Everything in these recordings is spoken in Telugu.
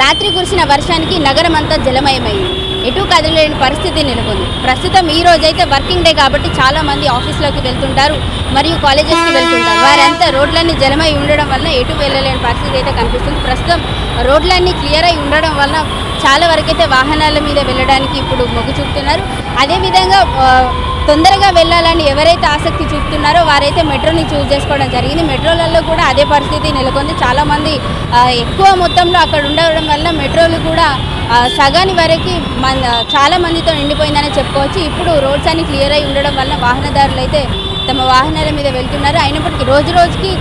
రాత్రి కురిసిన వర్షానికి నగరం అంతా జలమయమైంది. ఎటు కదలలేని పరిస్థితి నెలకొంది. ప్రస్తుతం ఈ రోజైతే వర్కింగ్ డే కాబట్టి చాలా మంది ఆఫీస్లోకి వెళ్తుంటారు మరియు కాలేజెస్కి వెళ్తుంటారు. వారంతా రోడ్లన్నీ జలమై ఉండడం వల్ల ఎటు వెళ్ళలేని పరిస్థితి అయితే కనిపిస్తుంది. ప్రస్తుతం రోడ్లన్నీ క్లియర్ అయి ఉండడం వల్ల చాలా వరకైతే వాహనాల మీద వెళ్ళడానికి ఇప్పుడు మొగ్గు చూపుతున్నారు. అదేవిధంగా తొందరగా వెళ్ళాలని ఎవరైతే ఆసక్తి చూపుతున్నారో వారైతే మెట్రోని చూస్ చేసుకోవడం జరిగింది. మెట్రోలలో కూడా అదే పరిస్థితి నెలకొంది. చాలామంది ఎక్కువ మొత్తంలో అక్కడ ఉండడం వల్ల మెట్రోలు కూడా సగాని వరకు మన చాలా మందితో నిండిపోయిందని చెప్పుకోవచ్చు. ఇప్పుడు రోడ్స్ అన్ని క్లియర్ అయి ఉండడం వల్ల వాహనదారులు అయితే తమ వాహనాల మీద వెళ్తున్నారు. అయినప్పటికీ రోజు రోజుకి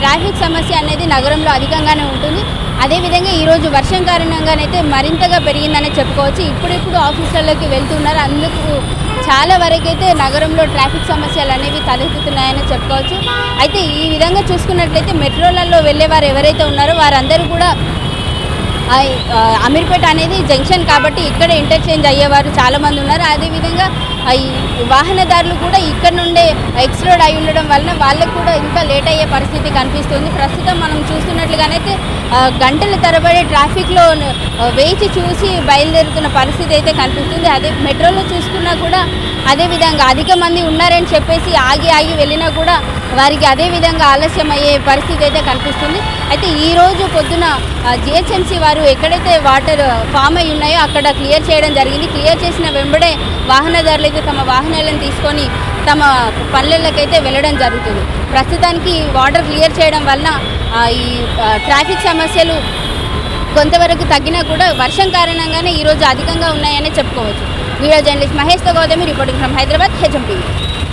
ట్రాఫిక్ సమస్య అనేది నగరంలో అధికంగానే ఉంటుంది. అదేవిధంగా ఈరోజు వర్షం కారణంగానైతే మరింతగా పెరిగిందనే చెప్పుకోవచ్చు. ఇప్పుడిప్పుడు ఆఫీసులలోకి వెళ్తున్నారు. అందుకు చాలా వరకైతే నగరంలో ట్రాఫిక్ సమస్యలు అనేవి తలెత్తుతున్నాయని చెప్పుకోవచ్చు. అయితే ఈ విధంగా చూసుకున్నట్లయితే మెట్రోలలో వెళ్ళేవారు ఎవరైతే ఉన్నారో వారందరూ కూడా అమీర్పేట అనేది జంక్షన్ కాబట్టి ఇక్కడ ఇంటర్చేంజ్ అయ్యేవారు చాలామంది ఉన్నారు. అదేవిధంగా వాహనదారులు కూడా ఇక్కడ నుండే ఎక్స్లోడ్ అయి ఉండడం వలన వాళ్ళకు కూడా ఇంకా లేట్ అయ్యే పరిస్థితి కనిపిస్తుంది. ప్రస్తుతం మనం చూస్తున్నట్లుగానైతే గంటల తరబడి ట్రాఫిక్లో వేచి చూసి బయలుదేరుతున్న పరిస్థితి అయితే కనిపిస్తుంది. అదే మెట్రోలో చూసుకున్నా కూడా అదే విధంగా అధిక మంది ఉన్నారని చెప్పేసి ఆగి ఆగి వెళ్ళినా కూడా వారికి అదే విధంగా ఆలస్యం అయ్యే పరిస్థితి అయితే కనిపిస్తుంది. అయితే ఈరోజు పొద్దున జిహెచ్ఎంసీ వారు ఎక్కడైతే వాటర్ ఫామ్ అయి ఉన్నాయో అక్కడ క్లియర్ చేయడం జరిగింది. క్లియర్ చేసిన వెంబడే వాహనదారులు అయితే తమ వాహనాలను తీసుకొని తమ పల్లెలకైతే వెళ్ళడం జరుగుతుంది. ప్రస్తుతానికి వాటర్ క్లియర్ చేయడం వలన ఈ ట్రాఫిక్ సమస్యలు కొంతవరకు తగ్గినా కూడా వర్షం కారణంగానే ఈరోజు అధికంగా ఉన్నాయని చెప్పుకోవచ్చు. Video journalist మహేష్తో Gautami reporting from Hyderabad HM TV